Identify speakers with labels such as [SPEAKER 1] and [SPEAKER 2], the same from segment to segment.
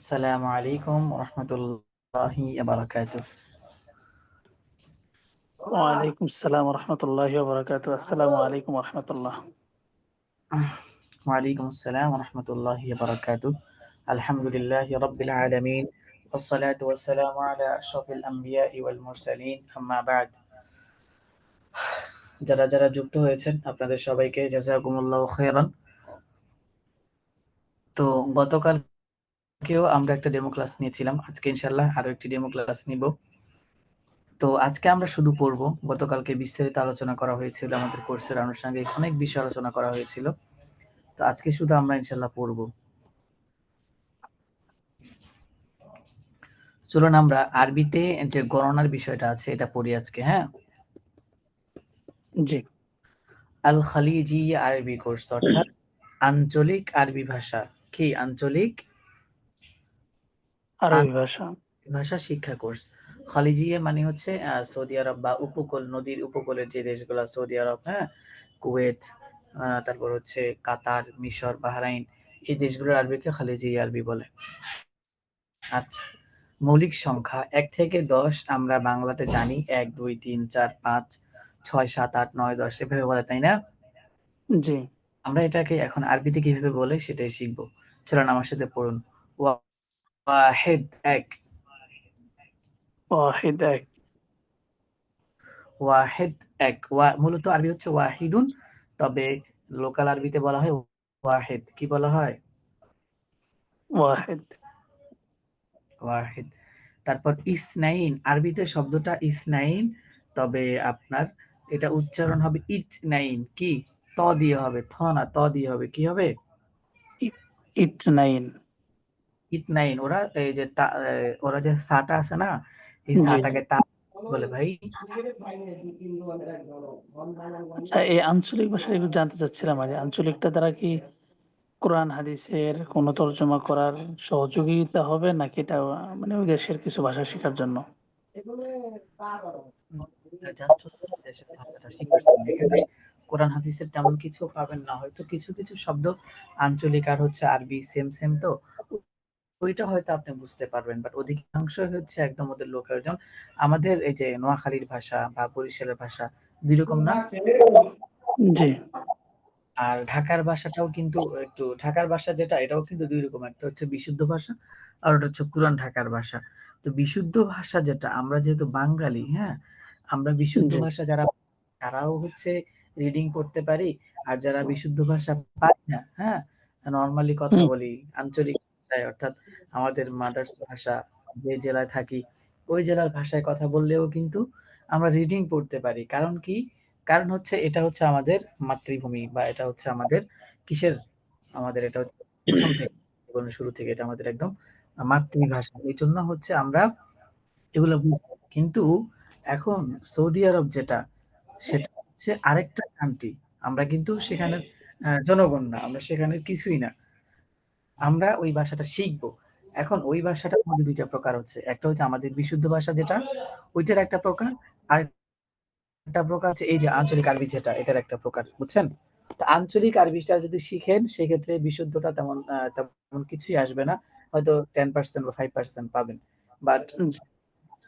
[SPEAKER 1] আসসালামু আলাইকুম রহমতুল্লাহি বারাকাতু
[SPEAKER 2] ওয়ালাইকুম আসসালাম রহমতুল্লাহি বারাকাতু আসসালামু আলাইকুম রহমতুল্লাহ
[SPEAKER 1] ওয়ালাইকুম আসসালাম রহমতুল্লাহি বারাকাতু আলহামদুলিল্লাহি রাব্বিল আলামিন والصلاة والسلام على أشرف الأنبياء والمرسلين أما بعد যারা যারা যুক্ত হয়েছেন আপনাদের সবাইকে জাজাকুমুল্লাহ খেরান তো গতকাল কেও আমরা একটা ডেমো ক্লাস নিয়েছিলাম আজকে ইনশাল্লাহ আরো একটি ডেমো ক্লাস নিব তো আজকে আমরা শুধু পড়ব গতকালকে বিস্তারিত আলোচনা করা হয়েছিল আমাদের কোর্সের আনুষঙ্গিক অনেক বিষয় আলোচনা করা হয়েছিল তো আজকে শুধু আমরা ইনশাল্লাহ পড়ব চলুন আমরা আরবিতে যে গণনার বিষয়টা আছে এটা পড়ি আজকে হ্যাঁ জি আল খালিজি আরবি কোর্স অর্থাৎ আঞ্চলিক আরবি ভাষা কি আঞ্চলিক
[SPEAKER 2] আরবি ভাষা
[SPEAKER 1] ভাষা শিক্ষা কোর্স খালিজিয়া মানে হচ্ছে সৌদি আরব বা উপকূল নদীর উপকূলের যে দেশগুলো সৌদি আরব হ্যাঁ কুয়েত তারপর হচ্ছে কাতার মিশর বাহরাইন এই দেশগুলোর আরবিকে খালিজিয়া আরবি বলে আচ্ছা মৌলিক সংখ্যা এক থেকে দশ আমরা বাংলাতে জানি এক দুই তিন চার পাঁচ ছয় সাত আট নয় দশ এভাবে বলে তাই না জি আমরা এটাকে এখন আরবিতে কিভাবে বলে সেটাই শিখবো চলুন আমার সাথে পড়ুন واحد এক
[SPEAKER 2] واحد এক
[SPEAKER 1] ওয়াহিদ এক মূলত আরবি হচ্ছে ওয়াহিদুন তবে লোকাল আরবিতে বলা হয় ওয়াহিদ কি বলা হয় ওয়াহিদ ওয়াহিদ তারপর ইসনাইন আরবিতে শব্দটা ইসনাইন তবে আপনার এটা উচ্চারণ হবে ইটনাইন কি ত দিয়ে হবে থ না ত দিয়ে হবে কি হবে ইটনাইন ইট নাইন ওরা এই যে ওরা যে সাটা আছে না এই সাটাকে তা বলে ভাই
[SPEAKER 2] আচ্ছা এই আঞ্চলিক একটু জানতে চাচ্ছিলাম আর আঞ্চলিকটা দ্বারা কি কোরআন হাদিসের তর্জমা করার সহযোগিতা হবে নাকি এটা মানে ওই দেশের কিছু ভাষা শেখার জন্য
[SPEAKER 1] কোরআন হাদিসের তেমন কিছু পাবেন না হয়তো কিছু কিছু শব্দ আঞ্চলিক আর হচ্ছে আরবি সেম সেম তো ওইটা হয়তো আপনি বুঝতে পারবেন বাট অধিকাংশ হচ্ছে একদম ওদের লোকাল জন আমাদের এই যে নোয়াখালীর ভাষা বা বরিশালের ভাষা দুই রকম না জি আর ঢাকার ভাষাটাও কিন্তু একটু ঢাকার ভাষা যেটা এটাও কিন্তু দুই রকম একটা হচ্ছে বিশুদ্ধ ভাষা আর ওটা হচ্ছে পুরান ঢাকার ভাষা তো বিশুদ্ধ ভাষা যেটা আমরা যেহেতু বাঙালি হ্যাঁ আমরা বিশুদ্ধ ভাষা যারা তারাও হচ্ছে রিডিং করতে পারি আর যারা বিশুদ্ধ ভাষা পারি না হ্যাঁ নর্মালি কথা বলি আঞ্চলিক ভাষায় অর্থাৎ আমাদের মাদার্স ভাষা যে জেলায় থাকি ওই জেলার ভাষায় কথা বললেও কিন্তু আমরা রিডিং পড়তে পারি কারণ কি কারণ হচ্ছে এটা হচ্ছে আমাদের মাতৃভূমি বা এটা হচ্ছে আমাদের কিসের আমাদের এটা হচ্ছে জীবনের শুরু থেকে এটা আমাদের একদম মাতৃভাষা এই জন্য হচ্ছে আমরা এগুলো বুঝি কিন্তু এখন সৌদি আরব যেটা সেটা হচ্ছে আরেকটা কান্ট্রি আমরা কিন্তু সেখানে জনগণ না আমরা সেখানে কিছুই না আমরা ওই ভাষাটা শিখব এখন ওই ভাষাটার মধ্যে দুইটা প্রকার হচ্ছে একটা হচ্ছে আমাদের বিশুদ্ধ ভাষা যেটা ওইটার একটা প্রকার আর একটা প্রকার হচ্ছে এই যে আঞ্চলিক আরবি যেটা এটার একটা প্রকার বুঝছেন তো আঞ্চলিক আরবিটা যদি শিখেন সেক্ষেত্রে বিশুদ্ধটা তেমন তেমন কিছুই আসবে না হয়তো টেন পার্সেন্ট বা ফাইভ পার্সেন্ট পাবেন বাট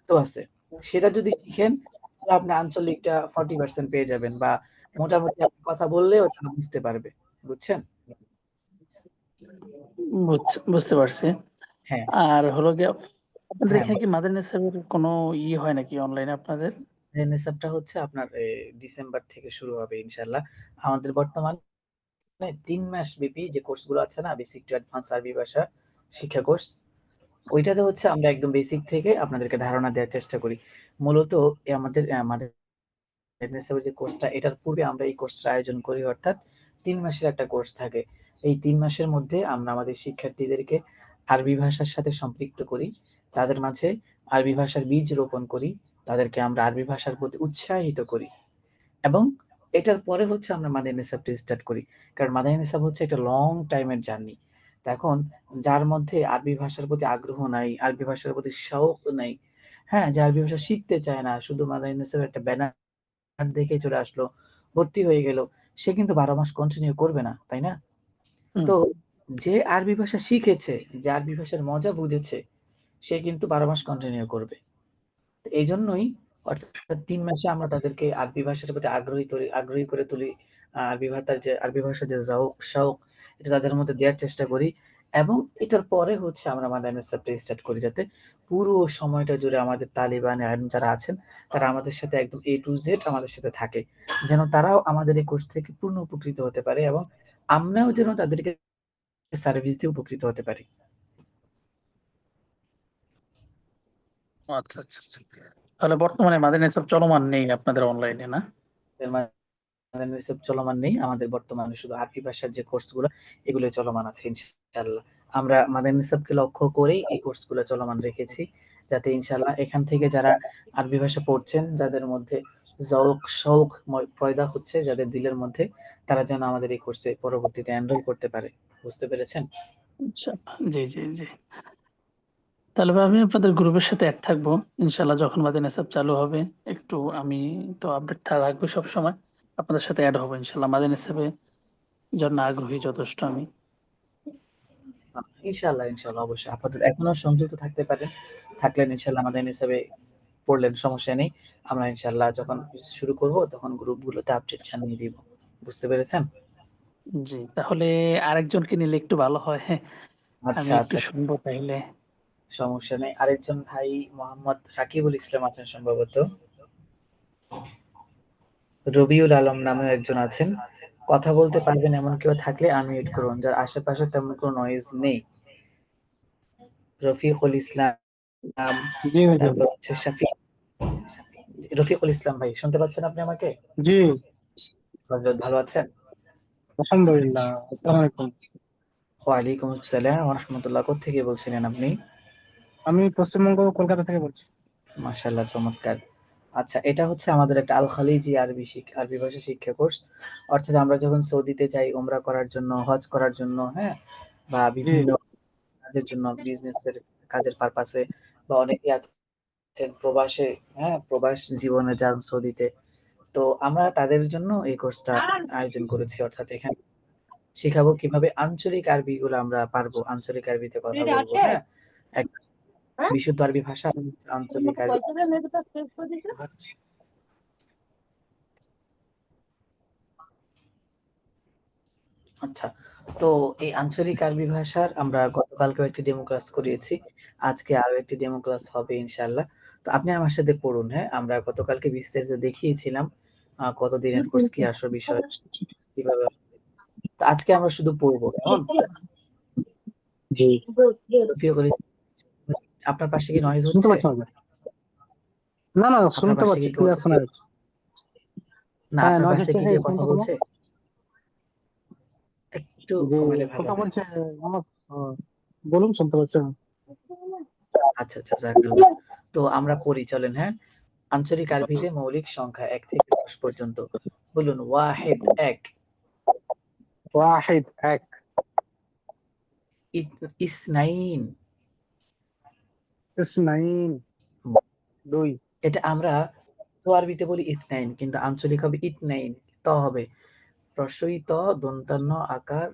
[SPEAKER 1] তো আছে সেটা যদি শিখেন তাহলে আপনি আঞ্চলিকটা ফর্টি পার্সেন্ট পেয়ে যাবেন বা মোটামুটি আপনি কথা বললেও তারা বুঝতে পারবে বুঝছেন
[SPEAKER 2] বুঝতে পারছি হ্যাঁ। আর হলো গিয়ে আপনাদের হ্যাঁ, এখানে কি মাদার নেসাবের কোনো ই ইয়ে হয় নাকি অনলাইনে আপনাদের
[SPEAKER 1] নেসাবটা হচ্ছে আপনার ডিসেম্বর থেকে শুরু হবে ইনশাল্লাহ আমাদের বর্তমান মানে তিন মাস ব্যাপী যে কোর্সগুলো আছে না বেসিক টু অ্যাডভান্স আরবি ভাষা শিক্ষা কোর্স ওইটাতে হচ্ছে আমরা একদম বেসিক থেকে আপনাদেরকে ধারণা দেওয়ার চেষ্টা করি মূলত আমাদের আমাদের যে কোর্সটা এটার পূর্বে আমরা এই কোর্সটা আয়োজন করি অর্থাৎ তিন মাসের একটা কোর্স থাকে এই তিন মাসের মধ্যে আমরা আমাদের শিক্ষার্থীদেরকে আরবি ভাষার সাথে সম্পৃক্ত করি তাদের মাঝে আরবি ভাষার বীজ রোপণ করি তাদেরকে আমরা আরবি ভাষার প্রতি উৎসাহিত করি এবং এটার পরে হচ্ছে আমরা মাদানী নিসাবটি স্টার্ট করি কারণ মাদানী নিসাব হচ্ছে একটা লং টাইমের জার্নি এখন যার মধ্যে আরবি ভাষার প্রতি আগ্রহ নাই আরবি ভাষার প্রতি শখ নাই হ্যাঁ যে আরবি ভাষা শিখতে চায় না শুধু মাদানী নিসাবের একটা ব্যানার দেখে চলে আসলো ভর্তি হয়ে গেল সে কিন্তু বারো মাস কন্টিনিউ করবে না তাই না তো যে আরবি ভাষা শিখেছে যে আরবি ভাষার মজা বুঝেছে সে কিন্তু বারো মাস কন্টিনিউ করবে এই জন্যই অর্থাৎ তিন মাসে আমরা তাদেরকে আরবি ভাষার প্রতি আগ্রহী তুলি আগ্রহী করে তুলি আরবি ভাষার যে আরবি ভাষার যে যাওক শাউক এটা তাদের মধ্যে দেওয়ার চেষ্টা করি এবং এটার পরে হচ্ছে আমরা আমাদের এনএসএফটা স্টার্ট করি যাতে পুরো সময়টা জুড়ে আমাদের তালিবান যারা আছেন তারা আমাদের সাথে একদম এ টু জেড আমাদের সাথে থাকে যেন তারাও আমাদের এই কোর্স থেকে পূর্ণ উপকৃত হতে পারে এবং আমরাও যেন তাদেরকে সার্ভিস দিয়ে উপকৃত হতে পারি
[SPEAKER 2] আচ্ছা, আচ্ছা আচ্ছা তাহলে বর্তমানে মাদানী চলমান নেই আপনাদের অনলাইনে না আমাদের রিসেপ্ট চলমান নেই আমাদের বর্তমানে শুধু আরবি ভাষার যে কোর্সগুলো এগুলো চলমান আছে ইনশাআল্লাহ আমরা আমাদের নিসাবকে লক্ষ্য করেই এই কোর্সগুলো চলমান রেখেছি যাতে ইনশাআল্লাহ এখান থেকে যারা আরবি ভাষা পড়ছেন যাদের মধ্যে জৌক শৌক পয়দা হচ্ছে যাদের দিলের মধ্যে তারা যেন আমাদের এই কোর্সে পরবর্তীতে এনরোল করতে পারে বুঝতে পেরেছেন আচ্ছা, জি জি জি তাহলে আমি আপনাদের গ্রুপের সাথে এক থাকবো ইনশাল্লাহ যখন মাদিনা চালু হবে একটু আমি তো আপডেট রাখবো সব সময় আপনাদের সাথে অ্যাড হবো ইনশাল্লাহ মাদানী হিসেবে জন্য আগ্রহী যথেষ্ট আমি
[SPEAKER 1] ইনশাল্লাহ ইনশাল্লাহ অবশ্যই আপাতত এখনো সংযুক্ত থাকতে পারেন থাকলেন ইনশাল্লাহ আমাদের হিসাবে পড়লেন সমস্যা নেই আমরা ইনশাল্লাহ যখন শুরু করব তখন গ্রুপগুলোতে আপডেট জানিয়ে দিব বুঝতে পেরেছেন
[SPEAKER 2] জি তাহলে আরেকজনকে নিলে একটু ভালো হয় হ্যাঁ,
[SPEAKER 1] আচ্ছা আচ্ছা শুনবো তাহলে সমস্যা নেই আরেকজন ভাই মোহাম্মদ রাকিবুল ইসলাম আছেন সম্ভবত রবিউল আলম নামেও একজন আছেন কথা বলতে পারবেন এমন কেউ থাকলে আনমিউট করুন যার আশেপাশে তেমন কোনো নয়েজ নেই রফিকুল ইসলাম শাফি রফিকুল ইসলাম ভাই শুনতে পাচ্ছেন আপনি আমাকে জি ভালো আছেন
[SPEAKER 2] ওয়ালাইকুম আসসালামু আলাইকুম
[SPEAKER 1] ওয়া আলাইকুম আসসালাম ওয়া রাহমাতুল্লাহ থেকে বলছিলেন আপনি
[SPEAKER 2] আমি পশ্চিমবঙ্গ কলকাতা থেকে বলছি
[SPEAKER 1] মাশাআল্লাহ চমৎকার আচ্ছা এটা হচ্ছে আমাদের একটা আল খালিজি আরবি আরবি ভাষা শিক্ষা কোর্স অর্থাৎ আমরা যখন সৌদিতে যাই ওমরা করার জন্য হজ করার জন্য হ্যাঁ বা বিভিন্ন কাজের জন্য বিজনেস এর কাজের পারপাসে বা অনেকেই আছেন প্রবাসে হ্যাঁ প্রবাস জীবনে যান সৌদিতে তো আমরা তাদের জন্য এই কোর্সটা আয়োজন করেছি অর্থাৎ এখানে শিখাবো কিভাবে আঞ্চলিক আরবি গুলো আমরা পারবো আঞ্চলিক আরবিতে কথা বলবো হ্যাঁ হ্যাঁ? বিশুদ্ধ আরবি ভাষা আঞ্চলিক আরবি আচ্ছা তো এই আঞ্চলিক আরবি ভাষার আমরা গতকালকেও একটি ডেমো ক্লাস করিয়েছি আজকে আরো একটি ডেমো ক্লাস হবে ইনশাল্লাহ তো আপনি আমার সাথে পড়ুন হ্যাঁ আমরা গতকালকে বিস্তারিত দেখিয়েছিলাম কত দিনের কোর্স কি আসল বিষয় কিভাবে আজকে আমরা শুধু পড়বো কেমন জি আপনার পাশে কি নয়েজ হচ্ছে
[SPEAKER 2] না না শুনতে পাচ্ছি ক্লিয়ার শোনা যাচ্ছে
[SPEAKER 1] না আপনার পাশে কি হ্যাঁ, কথা বলছে একটু কমালে ভালো কথা বলছে
[SPEAKER 2] আমার বলুন শুনতে পাচ্ছেন
[SPEAKER 1] আচ্ছা আচ্ছা স্যার তো আমরা পড়ি চলেন হ্যাঁ আঞ্চলিক আরবিতে মৌলিক সংখ্যা এক থেকে দশ পর্যন্ত বলুন ওয়াহিদ এক
[SPEAKER 2] ওয়াহিদ এক
[SPEAKER 1] ইসনাইন
[SPEAKER 2] ইসনাইন
[SPEAKER 1] দুই এটা আমরা তো আরবিতে বলি ইতনাইন কিন্তু আঞ্চলিক হবে ইতনাইন ত হবে রস্বই ত দন্তান্ন আকার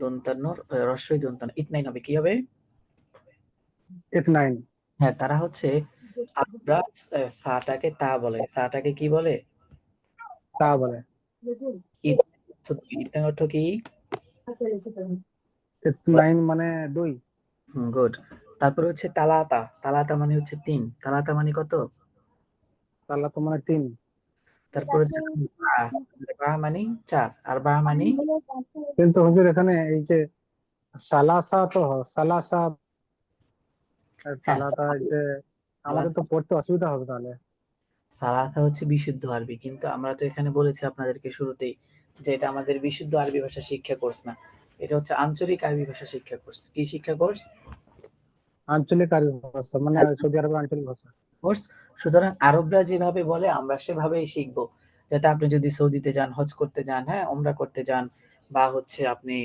[SPEAKER 1] দন্তান্ন রস্বই দন্তান্ন ইতনাইন হবে কি হবে ইতনাইন হ্যাঁ তারা হচ্ছে আমরা সাটাকে তা বলে সাটাকে কি বলে তা বলে ইতনাইন অর্থ কি
[SPEAKER 2] ইতনাইন মানে দুই
[SPEAKER 1] গুড তারপরে হচ্ছে তালাতা তালাতা মানে হচ্ছে তিন তালাতা মানে কত
[SPEAKER 2] তালাতা মানে তিন
[SPEAKER 1] তারপরে হচ্ছে বা মানে চার আর বা মানে
[SPEAKER 2] কিন্তু হুজুর এখানে এই যে সালাসা তো সালাসা হ্যাঁ, তালাতা যে আমাদের তো পড়তে অসুবিধা হবে তাহলে
[SPEAKER 1] সালাসা হচ্ছে বিশুদ্ধ আরবি কিন্তু আমরা তো এখানে বলেছি আপনাদেরকে শুরুতেই যে এটা আমাদের বিশুদ্ধ আরবি ভাষা শিক্ষা কোর্স না এটা হচ্ছে আঞ্চলিক আরবি ভাষা শিক্ষা কোর্স কি শিক্ষা কোর্স
[SPEAKER 2] আঞ্চলিক আরবি ভাষা মানে হ্যাঁ। সৌদি আরবের আঞ্চলিক ভাষা
[SPEAKER 1] কোর্স সুতরাং আরবরা যেভাবে বলে আমরা সেভাবেই শিখবো যাতে আপনি যদি সৌদিতে যান হজ করতে যান হ্যাঁ ওমরা করতে যান বা হচ্ছে আপনি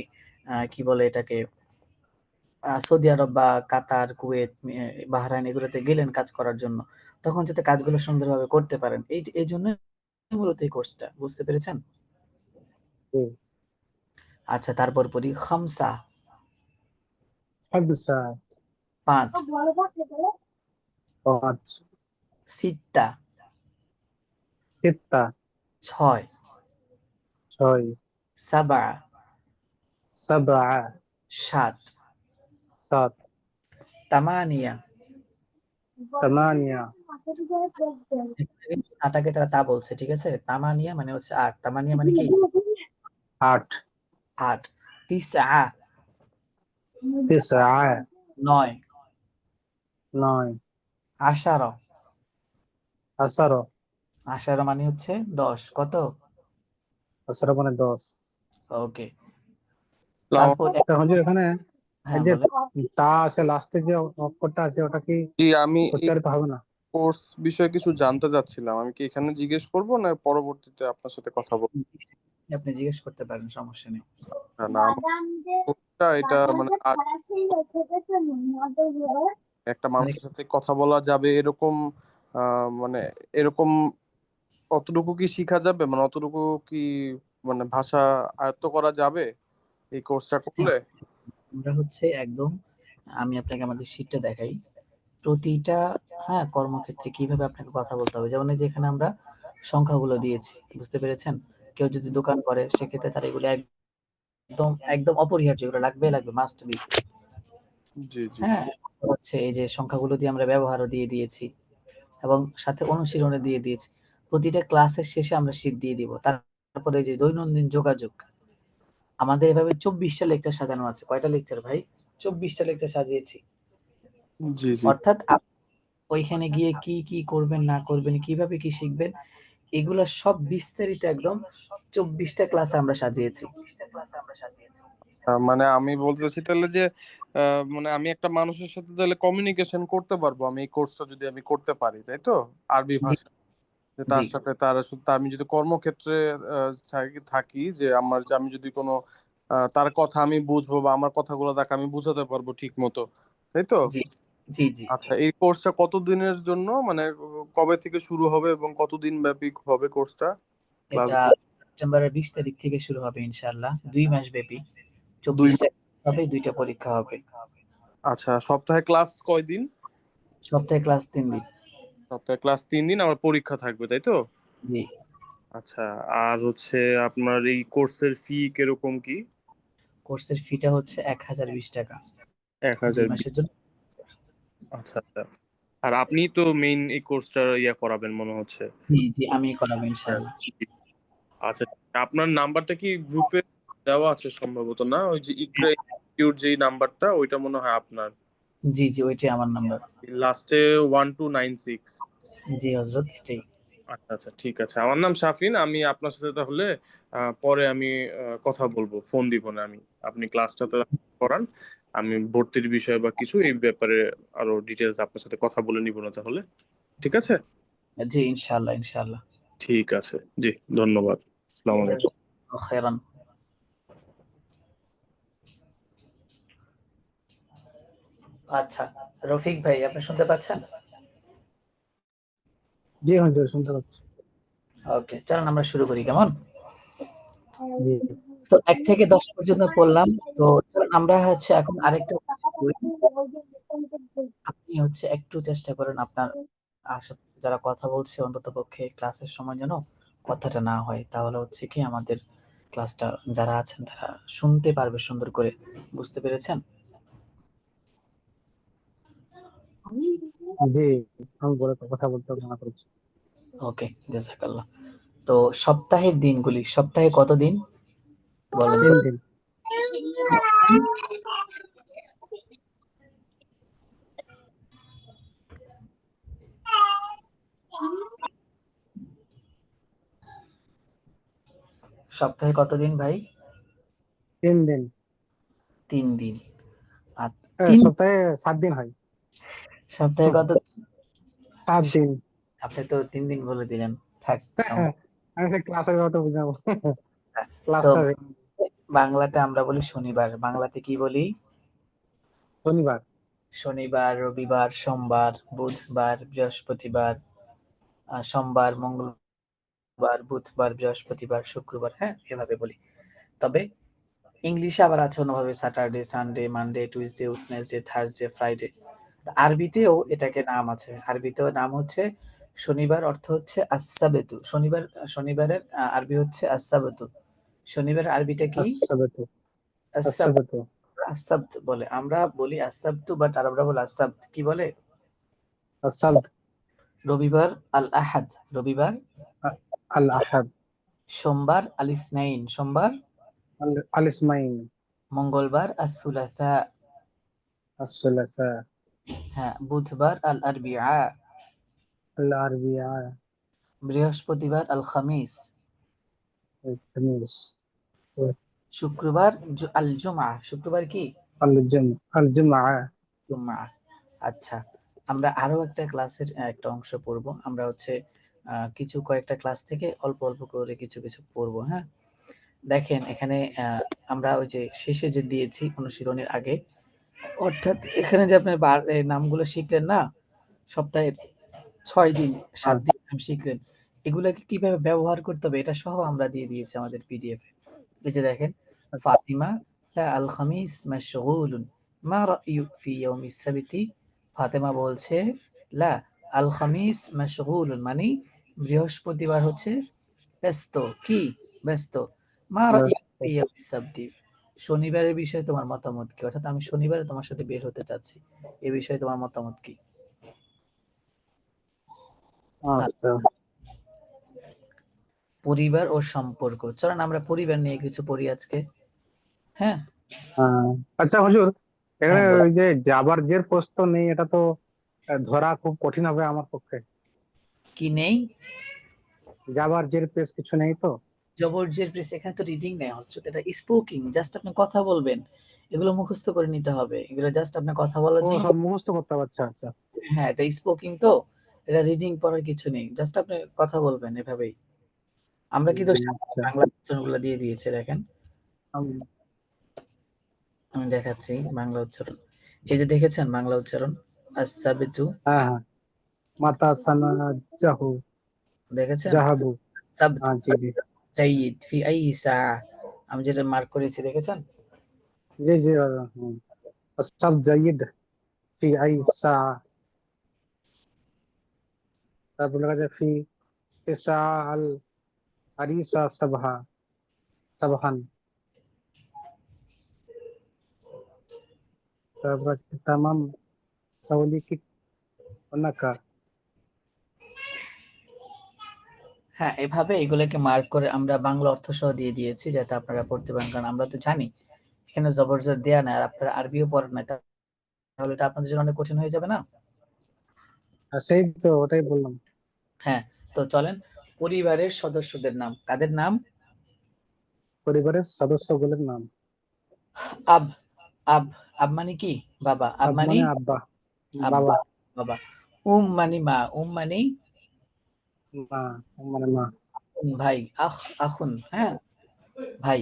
[SPEAKER 1] কি বলে এটাকে সৌদি আরব বা কাতার কুয়েত বাহরাইন এগুলোতে গেলেন কাজ করার জন্য তখন যাতে কাজগুলো সুন্দরভাবে করতে পারেন এই এই জন্য মূলত এই কোর্সটা বুঝতে পেরেছেন আচ্ছা তারপর পড়ি খামসা খামসা পাঁচ পাঁচ সিত্তা সিত্তা ছয় ছয় সাবা সাবা সাত সাত তামানিয়া তামানিয়া আটাকে তারা তা বলছে ঠিক আছে তামানিয়া মানে হচ্ছে আট তামানিয়া মানে কি আট আট তিসা তিসা নয় নয় আশারো আষাঢ় আষাঢ় মানে হচ্ছে দশ কত
[SPEAKER 2] আষাঢ় মানে দশ ওকে তারপর এখানে হ্যাঁ, যে তা আছে লাস্টে যে অক্ষরটা আছে ওটা কি জি আমি উচ্চারিত হবে না কোর্স বিষয়ে কিছু জানতে চাচ্ছিলাম আমি কি এখানে জিজ্ঞেস করবো না পরবর্তীতে আপনার সাথে কথা বলবো
[SPEAKER 1] আপনি জিজ্ঞেস করতে পারেন সমস্যা নেই
[SPEAKER 2] না এটা মানে একটা মানে মানুষের সাথে কথা বলা যাবে এরকম মানে এরকম অতটুকু কি শেখা যাবে মানে অতটুকু কি মানে ভাষা আয়ত্ত করা যাবে এই কোর্সটা করলে
[SPEAKER 1] আমরা হচ্ছে একদম আমি আপনাকে আমাদের শীটটা দেখাই প্রতিটা হ্যাঁ কর্মক্ষেত্রে কিভাবে আপনাকে কথা বলতে হবে যেমন যেখানে আমরা সংখ্যাগুলো দিয়েছি বুঝতে পেরেছেন কেউ যদি দোকান করে সেক্ষেত্রে তার এগুলো একদম একদম অপরিহার্য এগুলো লাগবে লাগবে মাস্ট বি হ্যাঁ হচ্ছে এই যে সংখ্যাগুলো দিয়ে আমরা ব্যবহারও দিয়ে দিয়েছি এবং সাথে অনুশীলনে দিয়ে দিয়েছি প্রতিটা ক্লাসের শেষে আমরা শীত দিয়ে দিব তারপরে যে দৈনন্দিন যোগাযোগ আমাদের এভাবে চব্বিশটা লেকচার সাজানো আছে কয়টা লেকচার ভাই চব্বিশটা লেকচার সাজিয়েছি অর্থাৎ ওইখানে গিয়ে কি কি করবেন না করবেন কিভাবে কি শিখবেন এগুলো সব বিস্তারিত একদম চব্বিশটা ক্লাস আমরা সাজিয়েছি
[SPEAKER 2] মানে আমি বলতে চাচ্ছি তাহলে যে মানে আমি একটা মানুষের সাথে তাহলে কমিউনিকেশন করতে পারবো আমি এই কোর্সটা যদি আমি করতে পারি তাই তো আরবি ভাষা যে তার সাথে তার আমি যদি কর্মক্ষেত্রে থাকি যে আমার আমি যদি কোনো তার কথা আমি বুঝবো বা আমার কথাগুলো তাকে আমি বুঝাতে পারবো ঠিক মতো তাই তো জি জি আচ্ছা এই কোর্সটা কত দিনের জন্য মানে কবে থেকে শুরু হবে এবং কত দিন ব্যাপী হবে কোর্সটা
[SPEAKER 1] সেপ্টেম্বরের 20 তারিখ থেকে শুরু হবে ইনশাআল্লাহ দুই মাস ব্যাপী 24 সবই দুইটা পরীক্ষা হবে
[SPEAKER 2] আচ্ছা সপ্তাহে ক্লাস কয়দিন
[SPEAKER 1] সপ্তাহে ক্লাস তিন দিন
[SPEAKER 2] সপ্তাহে ক্লাস তিন দিন আবার পরীক্ষা থাকবে তাই তো জি আচ্ছা আর হচ্ছে আপনার এই কোর্সের ফি কিরকম কি
[SPEAKER 1] কোর্সের ফিটা হচ্ছে এক হাজার বিশ টাকা
[SPEAKER 2] এক হাজার মাসের জন্য আচ্ছা আচ্ছা আর আপনি তো মেইন এই কোর্সটা ইয়া করাবেন মনে হচ্ছে
[SPEAKER 1] জি জি আমি করাবো ইনশাআল্লাহ
[SPEAKER 2] আচ্ছা আপনার নাম্বারটা কি গ্রুপে দেওয়া আছে সম্ভবত না ওই যে যে নাম্বারটা ওইটা মনে হয় আপনার
[SPEAKER 1] জি জি ওইটাই আমার নাম্বার লাস্টে জি এটাই
[SPEAKER 2] আচ্ছা আচ্ছা ঠিক আছে আমার নাম আমি আপনার সাথে তাহলে পরে আমি কথা বলবো ফোন দিব না আমি আপনি ক্লাসটাতে করান আমি ভর্তির বিষয় বা কিছু এই ব্যাপারে আরো ডিটেলস আপনার সাথে কথা বলে নিব না তাহলে ঠিক আছে
[SPEAKER 1] জি ইনশাআল্লাহ ইনশাল্লাহ
[SPEAKER 2] ঠিক আছে জি ধন্যবাদ আসসালামু
[SPEAKER 1] আলাইকুম আচ্ছা রফিক ভাই আপনি শুনতে পাচ্ছেন
[SPEAKER 2] জি হুজুর শুনতে পাচ্ছি
[SPEAKER 1] ওকে চলুন আমরা শুরু করি কেমন তো এক থেকে দশ পর্যন্ত পড়লাম তো আমরা হচ্ছে এখন আরেকটা আপনি হচ্ছে একটু চেষ্টা করেন আপনার যারা কথা বলছে অন্তত পক্ষে ক্লাসের সময় যেন কথাটা না হয় তাহলে হচ্ছে কি আমাদের ক্লাসটা যারা আছেন তারা শুনতে পারবে সুন্দর করে বুঝতে পেরেছেন
[SPEAKER 2] জি আমি বলে কথা বলতে মনে করছি
[SPEAKER 1] ওকে জাজাকাল্লাহ তো সপ্তাহের দিনগুলি সপ্তাহে কতদিন বলেন দিন সপ্তাহে কতদিন ভাই তিন দিন তিন দিন
[SPEAKER 2] সপ্তাহে সাত দিন হয় সপ্তাহে কত সাত দিন
[SPEAKER 1] আপনি তো তিন দিন বলে দিলেন থাক ক্লাসের
[SPEAKER 2] হ্যাঁ, হ্যাঁ, কথা বুঝাবো
[SPEAKER 1] আচ্ছা, বাংলাতে আমরা বলি শনিবার বাংলাতে কি বলি শনিবার শনিবার রবিবার সোমবার বুধবার বৃহস্পতিবার সোমবার মঙ্গলবার বুধবার বৃহস্পতিবার শুক্রবার হ্যাঁ এভাবে বলি তবে ইংলিশে আবার আছে অন্যভাবে Saturday Sunday Monday Tuesday Wednesday Thursday Friday আরবিতেও এটাকে নাম আছে আরবিতেও নাম হচ্ছে শনিবার অর্থ হচ্ছে আসাবেতু শনিবার শনিবারের আরবি হচ্ছে আসাবেতু শনিবার আরবিটা কি আসাবেতু বলে আমরা বলি আসাবতু বাট আরবরা বলে কি বলে রবিবার আল আহাদ রবিবার আল আহাদ সোমবার আল ইসনাইন সোমবার আল ইসমাইন মঙ্গলবার আস সুলাসা হ্যাঁ বুধবার আল আরবিআ
[SPEAKER 2] আল আরবিআ
[SPEAKER 1] বৃহস্পতিবার আল খামিস খামিস শুক্রবার আল জুমআ শুক্রবার কি আল জুমআ জুমআ আচ্ছা আমরা আরো একটা ক্লাসের একটা অংশ পড়ব আমরা হচ্ছে কিছু কয়েকটা ক্লাস থেকে অল্প অল্প করে কিছু কিছু পড়ব হ্যাঁ দেখেন এখানে আমরা ওই যে শেষে যে দিয়েছি অনুশীলনের আগে অর্থাৎ এখানে যে আপনি নামগুলো শিখলেন না সপ্তাহের ছয় দিন সাত হ্যাঁ। দিন নাম শিখলেন এগুলাকে কিভাবে ব্যবহার করতে হবে এটা সহ আমরা দিয়ে দিয়েছি আমাদের পিডিএফ এই যে দেখেন আচ্ছা। ফাতিমা আল খামিস মাশগুলুন মা রায়ু ফি ইয়াউমি সাবিতি ফাতিমা বলছে লা আল খামিস মাশগুলুন মানে বৃহস্পতিবার হচ্ছে ব্যস্ত কি ব্যস্ত মা রায়ু ফি ইয়াউমি সাবিতি শনিবারের বিষয়ে তোমার মতামত কি অর্থাৎ আমি শনিবারে তোমার সাথে বের হতে চাচ্ছি এ বিষয়ে তোমার মতামত কি আচ্ছা। পরিবার ও সম্পর্ক চলেন আমরা পরিবার নিয়ে কিছু পড়ি আজকে হ্যাঁ,
[SPEAKER 2] হ্যাঁ। আচ্ছা হুজুর এখানে হ্যাঁ, ওই যে যাবার যে প্রশ্ন নেই এটা তো ধরা খুব কঠিন হবে আমার পক্ষে কি নেই যাবার জের পেস কিছু নেই তো
[SPEAKER 1] জবরজের প্রেস এখানে তো রিডিং নেই হজরত এটা স্পোকিং জাস্ট আপনি কথা বলবেন এগুলো মুখস্থ করে নিতে হবে এগুলো জাস্ট আপনি কথা বলার
[SPEAKER 2] জন্য মুখস্থ করতে হবে আচ্ছা আচ্ছা
[SPEAKER 1] হ্যাঁ এটা স্পোকিং তো এটা রিডিং পড়ার কিছু নেই জাস্ট আপনি কথা বলবেন এভাবেই আমরা কি কিন্তু আচ্ছা। বাংলা উচ্চারণগুলো দিয়ে দিয়েছে দেখেন আমি দেখাচ্ছি বাংলা উচ্চারণ এই যে দেখেছেন বাংলা উচ্চারণ আসাবিতু হ্যাঁ, হ্যাঁ
[SPEAKER 2] মাতা সানা জাহু দেখেছেন জাহাবু
[SPEAKER 1] সাব হ্যাঁ, জি জি জাইদ ফি আই আমি যেটা মার্ক করেছি দেখেছেন
[SPEAKER 2] জি জি সব জাইদ ফি আই তারপর লেখা আছে ফি ইসা আল আরিসা সাবহা সাবহান তারপর আছে তামাম সাউলিকিত অনাকা
[SPEAKER 1] হ্যাঁ এভাবে এগুলোকে মার্ক করে আমরা বাংলা অর্থ সহ দিয়ে দিয়েছি যাতে আপনারা পড়তে পারেন কারণ আমরা তো জানি এখানে জবরজোর দেয়া না আর আপনারা আরবিও পড়েন না তাহলে এটা আপনাদের জন্য অনেক কঠিন হয়ে যাবে না
[SPEAKER 2] হ্যাঁ, সেই তো ওটাই বললাম
[SPEAKER 1] হ্যাঁ তো চলেন পরিবারের সদস্যদের নাম কাদের নাম
[SPEAKER 2] পরিবারের সদস্যগুলোর নাম
[SPEAKER 1] আব আব আব মানে কি বাবা আব মানে, মানে আব্বা বাবা বাবা উম মানে মা উম মানে
[SPEAKER 2] মানে হ্যাঁ?
[SPEAKER 1] ভাই আখ আখুন হ্যাঁ ভাই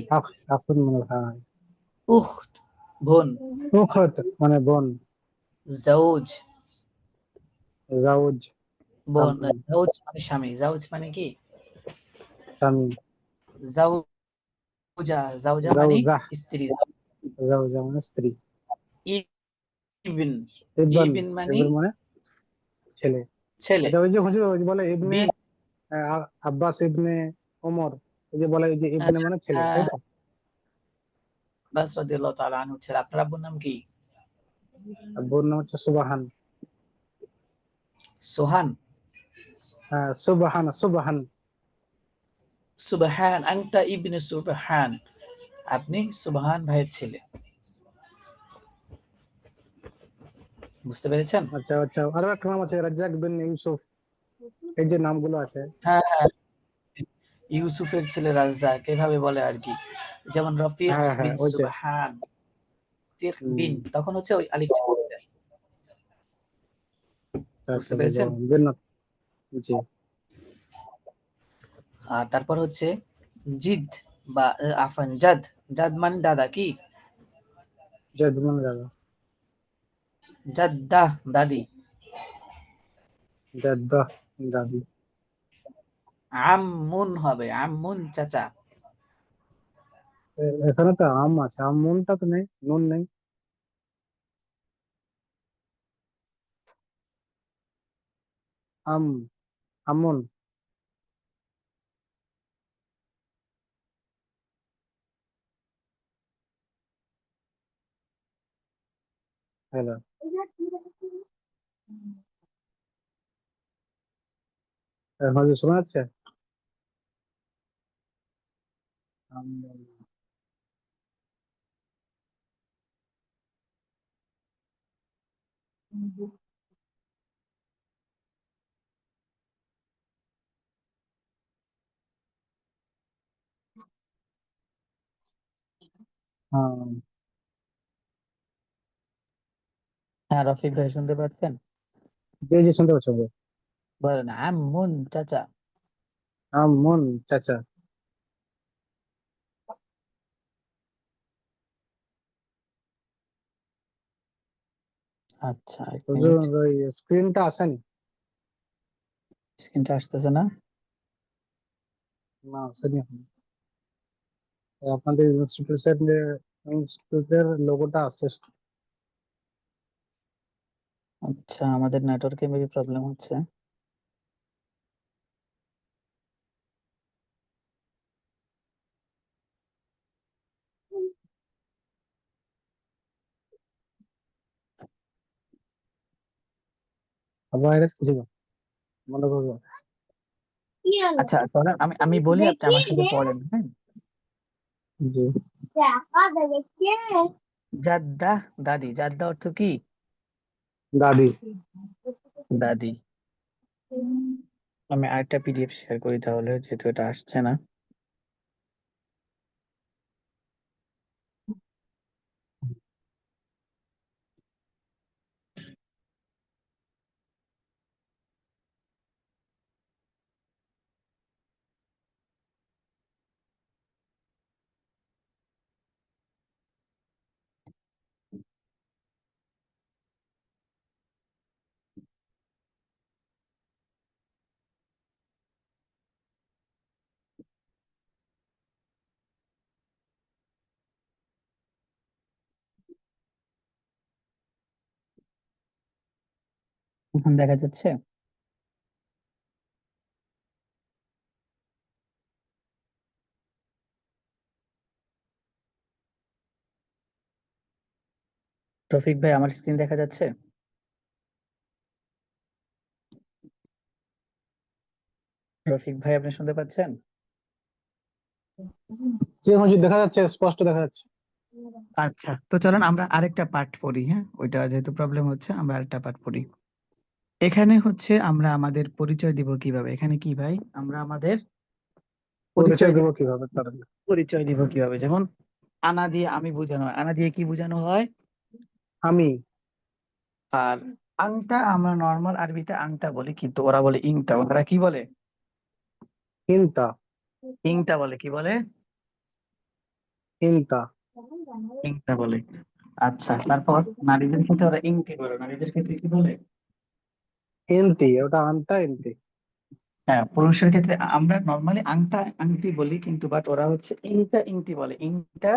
[SPEAKER 2] আখুন মানে ভাই
[SPEAKER 1] উখত বোন
[SPEAKER 2] উখত মানে বোন জাউজ জাউজ
[SPEAKER 1] বোন জাউজ মানে স্বামী জাউজ মানে কি স্বামী জাউজা জাউজা মানে
[SPEAKER 2] স্ত্রী জাউজা মানে স্ত্রী ইবন ইবন মানে, মানে ছেলে ছেলে এটা হুজুর বলে ইবনে আব্বাস ইবনে ওমর এই যে বলে যে ইবনে মানে ছেলে তাই তো
[SPEAKER 1] আব্বাস রাদিয়াল্লাহু তাআলা আনহু ছিল আপনার আব্বুর নাম কি
[SPEAKER 2] আব্বুর নাম হচ্ছে সুবহান সোহান হ্যাঁ সুবহান সুবহান
[SPEAKER 1] সুবহান আংতা ইবনে সুবহান আপনি সুবহান ভাইয়ের ছেলে বুঝতে পেরেছেন
[SPEAKER 2] আচ্ছা আচ্ছা আরো একটা নাম আছে রাজ্জাক বিন ইউসুফ এই যে নামগুলো আছে হ্যাঁ হ্যাঁ
[SPEAKER 1] ইউসুফের ছেলে রাজ্জাক এভাবে বলে আর কি যেমন রফিক হ্যাঁ, হ্যাঁ, বিন সুবহান রফিক বিন তখন হচ্ছে ওই আলিফ আচ্ছা, আচ্ছা, আচ্ছা, আর তারপর হচ্ছে জিদ বা আফান জাদ জাদ মানে দাদা কি
[SPEAKER 2] জাদ মানে দাদা
[SPEAKER 1] জাদ্দা দাদি
[SPEAKER 2] জাদ্দা দাদি
[SPEAKER 1] আম্মুন হবে আম্মুন চাচা
[SPEAKER 2] এখানে তো আম আছে আম্মুনটা তো নেই নুন নেই আম আমন হ্যালো हजुर समाज छ হ্যাঁ
[SPEAKER 1] হ্যাঁ রফিক ভাই শুনতে পাচ্ছেন
[SPEAKER 2] জি জি শুনতে পাচ্ছি
[SPEAKER 1] বলেন আম্মুন চাচা
[SPEAKER 2] আম্মুন চাচা আচ্ছা ওই স্ক্রিনটা আসেনি
[SPEAKER 1] স্ক্রিনটা আসতেছে না
[SPEAKER 2] না আসেনি আপনাদের ইনস্টিটিউটের ইনস্টিটিউটের লোগোটা আসছে
[SPEAKER 1] আচ্ছা আমাদের নেটওয়ার্কে মেবি প্রবলেম হচ্ছে
[SPEAKER 2] ভাইরাস বুঝে মনে করবো
[SPEAKER 1] আচ্ছা তাহলে আমি আমি বলি আপনি আমার সাথে পড়েন হ্যাঁ জি জাদ্দা দাদি জাদ্দা অর্থ কি দাদি দাদি আমি আরেকটা পিডিএফ শেয়ার করি তাহলে যেহেতু এটা আসছে না এখন দেখা যাচ্ছে ট্রফিক ভাই আমার স্ক্রিন দেখা যাচ্ছে ট্রফিক ভাই আপনি শুনতে পাচ্ছেন
[SPEAKER 2] দেখা যাচ্ছে স্পষ্ট দেখা যাচ্ছে
[SPEAKER 1] আচ্ছা তো চলেন আমরা আরেকটা পার্ট পড়ি হ্যাঁ ওইটা যেহেতু প্রবলেম হচ্ছে আমরা আরেকটা পার্ট পড়ি এখানে হচ্ছে আমরা আমাদের পরিচয় দিব কিভাবে এখানে কি ভাই আমরা আমাদের পরিচয় দিব কিভাবে মানে? পরিচয় দিব কিভাবে যেমন আনা দিয়ে আমি বোঝানো হয় আনা দিয়ে কি বোঝানো হয় আমি আর আংটা আমরা নর্মাল আরবিতে আংটা বলি কিন্তু ওরা বলে ইংটা ওরা কি বলে ইংটা ইংটা বলে কি বলে ইংটা ইংটা বলে আচ্ছা তারপর নারীদের ক্ষেত্রে ওরা ইংকে বলে নারীদের ক্ষেত্রে কি বলে
[SPEAKER 2] এনতি ওটা আনতা এনতি
[SPEAKER 1] হ্যাঁ পুরুষের ক্ষেত্রে আমরা নর্মালি আংটা আংটি বলি কিন্তু বাট ওরা হচ্ছে ইংটা ইংটি বলে ইংটা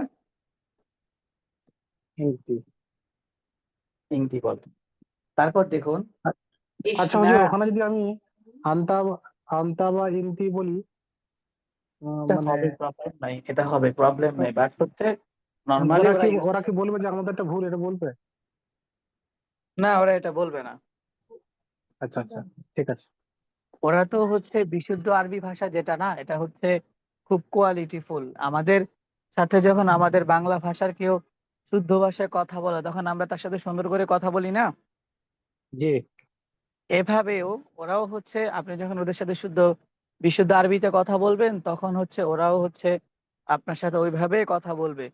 [SPEAKER 1] ইংটি ইংটি বলে তারপর দেখুন
[SPEAKER 2] আচ্ছা ওখানে যদি আমি আনতা আনতা বা ইনতি বলি
[SPEAKER 1] মানে হবে প্রবলেম নাই এটা হবে প্রবলেম নাই বাট হচ্ছে
[SPEAKER 2] নর্মালি ওরা কি ওরা কি বলবে যে আমাদের একটা ভুল এটা বলবে
[SPEAKER 1] না ওরা এটা বলবে না
[SPEAKER 2] আচ্ছা আচ্ছা ঠিক আছে
[SPEAKER 1] ওরা তো হচ্ছে বিশুদ্ধ আরবি ভাষা যেটা না এটা হচ্ছে খুব কোয়ালিটিফুল আমাদের সাথে যখন আমাদের বাংলা ভাষার কেউ শুদ্ধ ভাষায় কথা বলে তখন আমরা তার সাথে সুন্দর করে কথা বলি না জি এভাবেও ওরাও হচ্ছে আপনি যখন ওদের সাথে শুদ্ধ বিশুদ্ধ আরবিতে কথা বলবেন তখন হচ্ছে ওরাও হচ্ছে আপনার সাথে ওইভাবে কথা বলবে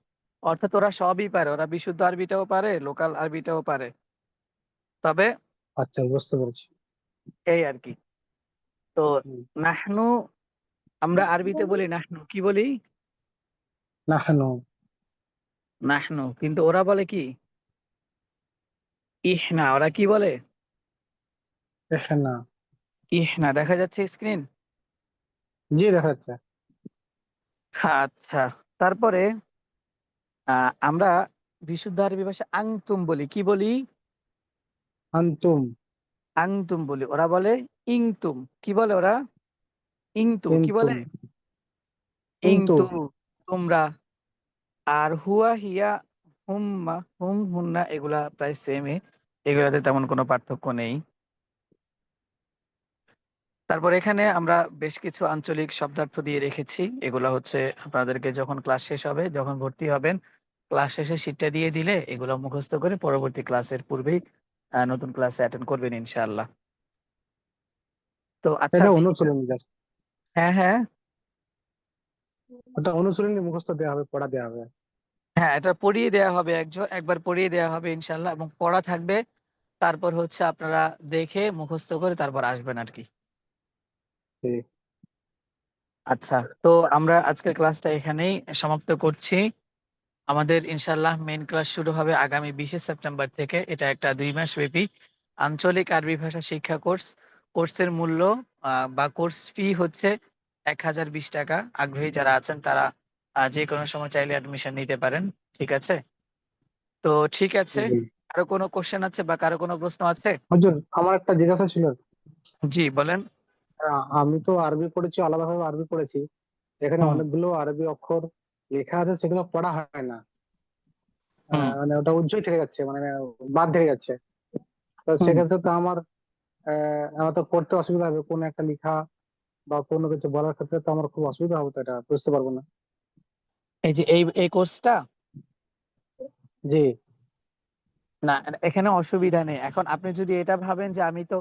[SPEAKER 1] অর্থাৎ ওরা সবই পারে ওরা বিশুদ্ধ আরবিটাও পারে লোকাল আরবিটাও পারে তবে
[SPEAKER 2] আচ্ছা বুঝতে পেরেছি
[SPEAKER 1] এই আর কি তো নাহনু আমরা আরবিতে বলি নাহনু কি বলি নাহনু নাহনু কিন্তু ওরা বলে কি ইহনা ওরা কি বলে ইহনা ইহনা দেখা যাচ্ছে স্ক্রিন জি দেখা যাচ্ছে আচ্ছা তারপরে আমরা বিশুদ্ধ আরবি ভাষা আংতুম বলি কি বলি আন্তুম আংতুম বলি ওরা বলে ইংতুম কি বলে ওরা ইংতুম কি বলে ইংতু তোমরা আর হুয়া হিয়া হুম্মা হুম হুন্না এগুলা প্রায় সেম এগুলাতে তেমন কোনো পার্থক্য নেই তারপর এখানে আমরা বেশ কিছু আঞ্চলিক শব্দার্থ দিয়ে রেখেছি এগুলো হচ্ছে আপনাদেরকে যখন ক্লাস শেষ হবে যখন ভর্তি হবেন ক্লাস শেষে সিটটা দিয়ে দিলে এগুলো মুখস্থ করে পরবর্তী ক্লাসের পূর্বেই নতুন ক্লাসে অ্যাটেন্ড করবেন ইনশাআল্লাহ তো আচ্ছা এটা অনুশীলনী হ্যাঁ হ্যাঁ
[SPEAKER 2] ওটা অনুশীলনী মুখস্থ দেওয়া হবে পড়া দেওয়া হবে
[SPEAKER 1] হ্যাঁ এটা পড়িয়ে দেওয়া হবে একজন একবার পড়িয়ে দেওয়া হবে ইনশাআল্লাহ এবং পড়া থাকবে তারপর হচ্ছে আপনারা দেখে মুখস্থ করে তারপর আসবেন আর কি আচ্ছা তো আমরা আজকের ক্লাসটা এখানেই সমাপ্ত করছি আমাদের ইনশাল্লাহ মেন ক্লাস শুরু হবে আগামী বিশে সেপ্টেম্বর থেকে এটা একটা দুই মাস ব্যাপী আঞ্চলিক আরবি ভাষা শিক্ষা কোর্স কোর্সের মূল্য বা কোর্স ফি হচ্ছে এক হাজার বিশ টাকা আগ্রহী যারা আছেন তারা যে কোনো সময় চাইলে অ্যাডমিশন নিতে পারেন ঠিক আছে তো ঠিক আছে আরো কোনো কোশ্চেন আছে বা কারো কোনো প্রশ্ন আছে
[SPEAKER 2] আমার একটা জিজ্ঞাসা ছিল জি বলেন আমি তো আরবি পড়েছি আলাদাভাবে আরবি পড়েছি এখানে অনেকগুলো আরবি অক্ষর লেখা আছে সেগুলো পড়া হয় না মানে ওটা উজ্জ্বল থেকে যাচ্ছে মানে বাদ থেকে যাচ্ছে তো সেক্ষেত্রে তো আমার আমার তো পড়তে অসুবিধা হবে কোন একটা লেখা বা কোন কিছু বলার ক্ষেত্রে তো আমার খুব অসুবিধা হবে তো এটা বুঝতে পারবো না
[SPEAKER 1] এই যে এই এই কোর্সটা জি না এখানে অসুবিধা নেই এখন আপনি যদি এটা ভাবেন যে আমি তো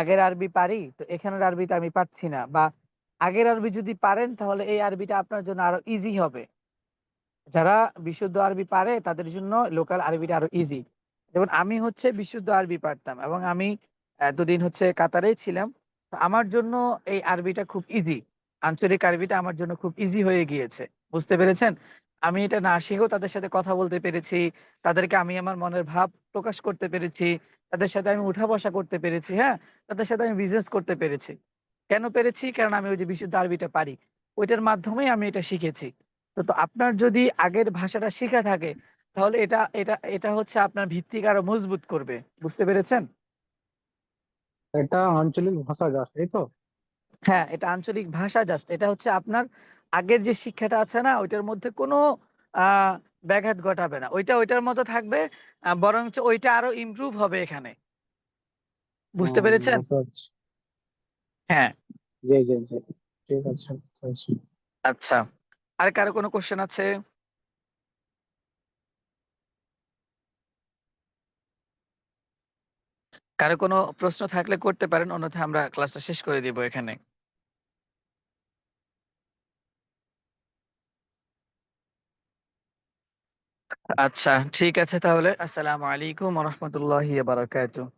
[SPEAKER 1] আগের আরবি পারি তো এখানের আরবিটা আমি পারছি না বা আগের আরবি যদি পারেন তাহলে এই আরবিটা আপনার জন্য আরো ইজি হবে যারা বিশুদ্ধ আরবি পারে তাদের জন্য লোকাল আরবিটা আরো ইজি যেমন আমি হচ্ছে বিশুদ্ধ আরবি পারতাম এবং আমি দুদিন হচ্ছে কাতারে ছিলাম আমার জন্য এই আরবিটা খুব ইজি আঞ্চলিক আরবিটা আমার জন্য খুব ইজি হয়ে গিয়েছে বুঝতে পেরেছেন আমি এটা না শিখেও তাদের সাথে কথা বলতে পেরেছি তাদেরকে আমি আমার মনের ভাব প্রকাশ করতে পেরেছি তাদের সাথে আমি উঠা বসা করতে পেরেছি হ্যাঁ তাদের সাথে আমি বিজনেস করতে পেরেছি কেন পেরেছি কারণ আমি ওই যে বিশুদ্ধ আরবিটা পারি ওইটার মাধ্যমেই আমি এটা শিখেছি তো আপনার যদি আগের ভাষাটা শেখা থাকে তাহলে এটা এটা এটা হচ্ছে আপনার ভিত্তিকে আরো মজবুত করবে বুঝতে পেরেছেন
[SPEAKER 2] এটা আঞ্চলিক ভাষা জাস্ট এই তো
[SPEAKER 1] হ্যাঁ এটা আঞ্চলিক ভাষা জাস্ট এটা হচ্ছে আপনার আগের যে শিক্ষাটা আছে না ওইটার মধ্যে কোনো আহ ব্যাঘাত ঘটাবে না ওইটা ওইটার মতো থাকবে বরঞ্চ ওইটা আরো ইমপ্রুভ হবে এখানে বুঝতে পেরেছেন
[SPEAKER 2] হ্যাঁ জি জি জি ঠিক আছে
[SPEAKER 1] আচ্ছা আর কারো কোনো কোশ্চেন আছে কারো কোনো প্রশ্ন থাকলে করতে পারেন অন্যথায় আমরা ক্লাসটা শেষ করে দিব এখানে আচ্ছা ঠিক আছে তাহলে আসসালামু আলাইকুম রহমতুল্লাহ বারাকাতু